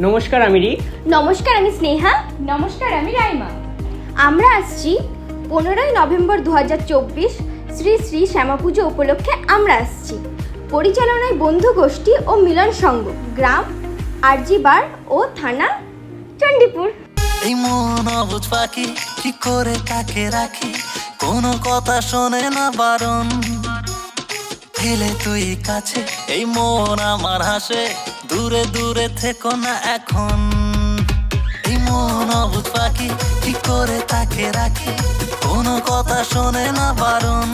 নমস্কার আমি রিক। নমস্কার আমি স্নেহা। নমস্কার আমি রাইমা। আমরা আসছি পনেরোই নভেম্বর দু হাজার চব্বিশ শ্রী শ্রী শ্যামা পুজো উপলক্ষে আমরা আসছি। পরিচালনায় বন্ধু গোষ্ঠী ও মিলন সংঘ গ্রাম আরজি বার ও থানা চণ্ডীপুর। এই মন অবুঝ পাখি কি করে কাকে রাখি? কোনো কথা শোনে না বারণ। ফেলে তুই কাছে। এই মন আমার হাসে, দূরে দূরে থেকো না এখন। এই মন অবুঝ পাখি, কি করে তাকে রাখি? কোনো কথা শোনে না বারণ।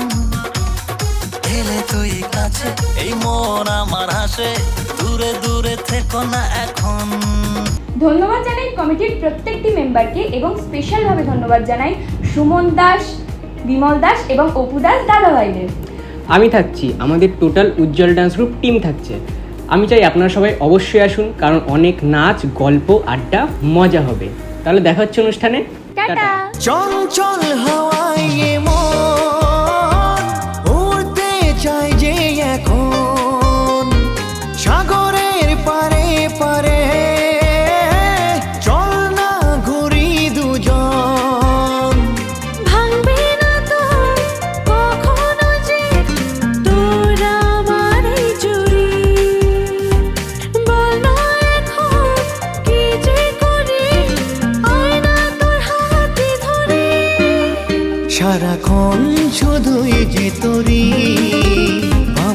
ফেলে তুই কাছে, এই মন আমার হাসে, দূরে দূরে থেকো না এখন। ধন্যবাদ জানাই কমিটির প্রত্যেকটি মেম্বারকে এবং স্পেশালভাবে ধন্যবাদ জানাই সুমন দাস, বিমল দাস এবং অপু দাস দাদাভাইদের। আমি থাকছি আমাদের total Ujjwal dance group team থাকছে। আমি চাই আপনারা সবাই অবশ্যই আসুন কারণ অনেক নাচ গল্প আড্ডা মজা হবে। তাহলে দেখা হচ্ছে অনুষ্ঠানে। টাটা। চল চল মন সারাক্ষণ শুধুই যে তরী